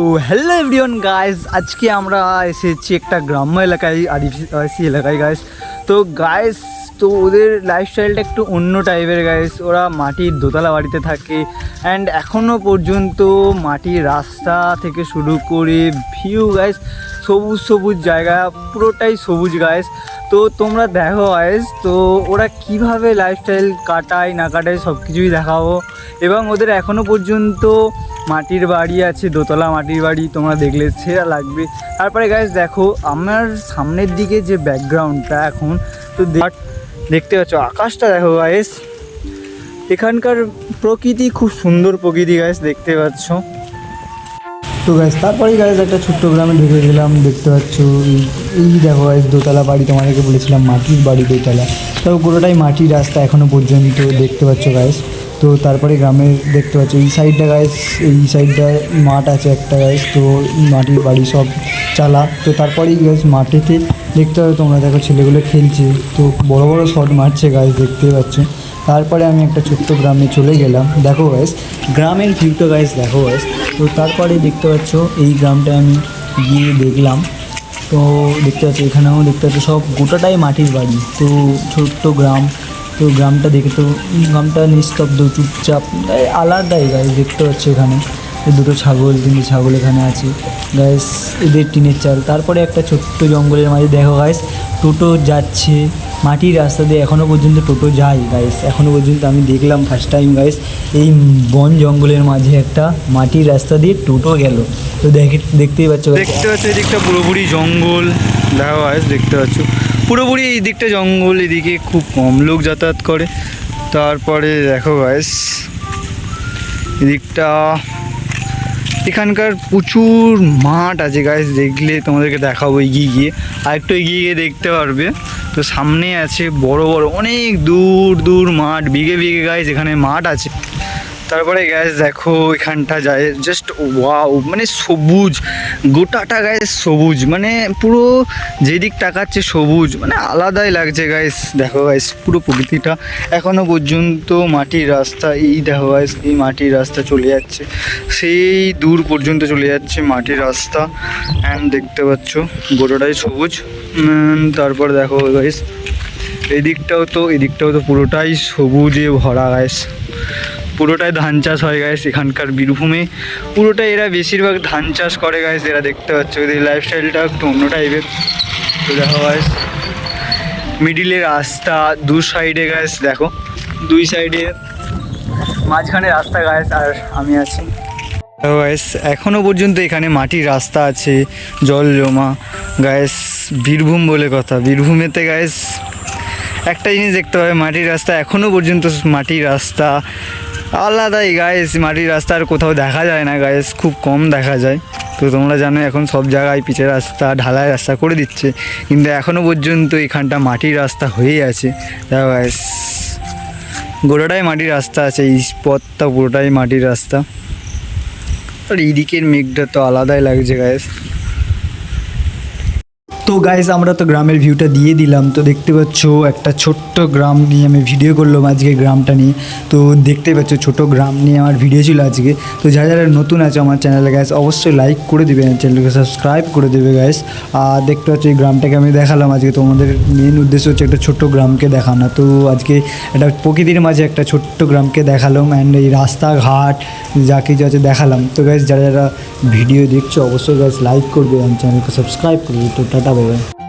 তো hello everyone guys আজকে আমরা এসেছি একটা গ্রাম্য এলাকায়, আদিবাসী এলাকায় গাইস তো গাইস তো ওদের লাইফস্টাইলটা একটু অন্য টাইপের গাইস ওরা মাটির দোতলা বাড়িতে থাকে অ্যান্ড এখনও পর্যন্ত মাটির রাস্তা থেকে শুরু করে ভিউ গাইস সবুজ সবুজ জায়গা, পুরোটাই সবুজ গাইস তো তোমরা দেখো গাইস তো ওরা কীভাবে লাইফস্টাইল কাটায়, না কাটায় সব কিছুই দেখাবো। এবং ওদের এখনও পর্যন্ত মাটির বাড়ি আছে, দোতলা মাটির বাড়ি, তোমরা দেখলে সেরা লাগবে। তারপরে গাইস দেখো, আমার সামনের দিকে যে ব্যাকগ্রাউন্ডটা এখন, তো দেখতে পাচ্ছ, আকাশটা দেখো গাইস এখানকার প্রকৃতি খুব সুন্দর প্রকৃতি গাইস দেখতে পাচ্ছ। তো গাইস তারপরেই গাইস একটা ছোট্ট গ্রামে ঢুকে গেলাম, দেখতে পাচ্ছ। এই- দেখো গাইস দোতলা বাড়ি, তোমাদেরকে বলেছিলাম মাটির বাড়ি দোতলা। তাও পুরোটাই মাটির রাস্তা এখনও পর্যন্ত দেখতে পাচ্ছ গাইস তো তারপরে গ্রামের দেখতে পাচ্ছ, এই সাইডটা গাইস এই সাইডটা মাঠ আছে একটা গাইস তো মাটির বাড়ি সব চালা। তো তারপরেই গাইস মাঠেতে দেখতে পাবে তোমরা, দেখো ছেলেগুলো খেলছে। তো বড় বড় শট মারছে গাইস দেখতে পাচ্ছ। তারপরে আমি একটা ছোট্ট গ্রামে চলে গেলাম। দেখো গাইস গ্রামের ভিউটা গাইস দেখো গাইস তো তারপরে দেখতে পাচ্ছ, এই গ্রামটা আমি গিয়ে দেখলাম। তো দেখতে পাচ্ছ, এখানেও দেখতে পাচ্ছ, সব গোটাটাই মাটির বাড়ি। তো ছোট্ট গ্রাম তো গ্রামটা দেখে তো গ্রামটা নিস্তব্ধ, চুপচাপ। আলাদাই গাইস দেখতে পাচ্ছ এখানে। দুটো ছাগল, তিনটে ছাগল এখানে আছে। গাইস এদের টিনের চাল। তারপরে একটা ছোট্ট জঙ্গলের মাঝে, দেখো গাইস টোটো যাচ্ছে। মাটির রাস্তা দিয়ে এখনও পর্যন্ত টোটো যায় গাইস এখনও পর্যন্ত আমি দেখলাম ফার্স্ট টাইম গাইস এই বন জঙ্গলের মাঝে একটা মাটির রাস্তা দিয়ে টোটো গেল। তো দেখে, দেখতেই পাচ্ছ। দেখতে পাচ্ছ এই দিকটা পুরোপুরি জঙ্গল। দেখা গাছ দেখতে পাচ্ছ। পুরোপুরি এই দিকটা জঙ্গল এদিকে খুব কম লোক যাতায়াত করে। তারপরে দেখো গাছ এদিকটা এখানকার প্রচুর মাঠ আছে গাছ দেখলে তোমাদেরকে দেখাবো এগিয়ে গিয়ে। আর একটু এগিয়ে গিয়ে দেখতে পারবে। তো সামনে আছে বড় বড় অনেক দূর দূর মাঠ বিঘে বিঘে গাছ এখানে মাঠ আছে। তারপরে গ্যাস দেখো এখানটা যায় জাস্ট ওয়াও মানে সবুজ, গোটাটা গায়ে সবুজ মানে পুরো যেদিক তাকাচ্ছে সবুজ মানে আলাদাই লাগছে গাইস দেখো গাইস পুরো প্রকৃতিটা এখনও পর্যন্ত মাটির রাস্তা, এই দেখো গাইস এই মাটির রাস্তা চলে যাচ্ছে। সেই দূর পর্যন্ত চলে যাচ্ছে মাটির রাস্তা। অ্যান্ড দেখতে পাচ্ছ, গোটাটাই সবুজ। তারপর দেখো গাইস এদিকটাও তো এদিকটাও তো পুরোটাই সবুজে ভরা গাইস পুরোটাই ধান চাষ হয় গাইস এখানকার বীরভূমে। পুরোটাই এরা বেশিরভাগ ধান চাষ করে গাইস এরা দেখতে পাচ্ছ এদের লাইফস্টাইলটা একটু অন্য টাইপের তো দেখো গাইস মিডিলে রাস্তা, দু সাইডে গাইস দেখো, দুই সাইডে মাঝখানে রাস্তা গাইস আর আমি আছি। গাইস এখনও পর্যন্ত এখানে মাটির রাস্তা আছে, জল জমা। গায়েস বীরভূম বলে কথা। বীরভূমেতে গায়েস একটা জিনিস দেখতে হবে মাটির রাস্তা এখনও পর্যন্ত মাটির রাস্তা। আলাদাই গায়েস মাটির রাস্তা আর কোথাও দেখা যায় না গায়েস খুব কম দেখা যায়। তো তোমরা জানো, এখন সব জায়গায় পিচের রাস্তা, ঢালাই রাস্তা করে দিচ্ছে। কিন্তু এখনও পর্যন্ত এখানটা মাটির রাস্তা হয়েই আছে। দেখো গায়েস গোটাটাই মাটির রাস্তা আছে, এই পথটা পুরোটাই মাটির রাস্তা। আর এই দিকের মেঘটা তো আলাদাই লাগছে গায়েস তো গাইস আমরা তো গ্রামের ভিউটা দিয়ে দিলাম। তো দেখতে পাচ্ছ, একটা ছোট্ট গ্রাম নিয়ে আমি ভিডিও করলাম আজকে গ্রামটা নিয়ে। তো দেখতে পাচ্ছ, ছোট গ্রাম নিয়ে আমার ভিডিও ছিল আজকে। তো যারা যারা নতুন আছে আমার চ্যানেলে গাইস অবশ্যই লাইক করে দেবে চ্যানেলকে সাবস্ক্রাইব করে দেবে গাইস আর দেখতে পাচ্ছ, এই গ্রামটাকে আমি দেখালাম আজকে। তোমাদের মেন উদ্দেশ্য হচ্ছে একটা ছোট্ট গ্রামকে দেখানো। তো আজকে একটা প্রকৃতির মাঝে একটা ছোট্ট গ্রামকে দেখালাম অ্যান্ড এই রাস্তাঘাট, যা কিছু আছে দেখালাম। তো গাইস যারা যারা ভিডিও দেখছ, অবশ্যই গাইস লাইক করবে অ্যান্ড চ্যানেলকে সাবস্ক্রাইব করবে। তো টাটা Assalamualaikum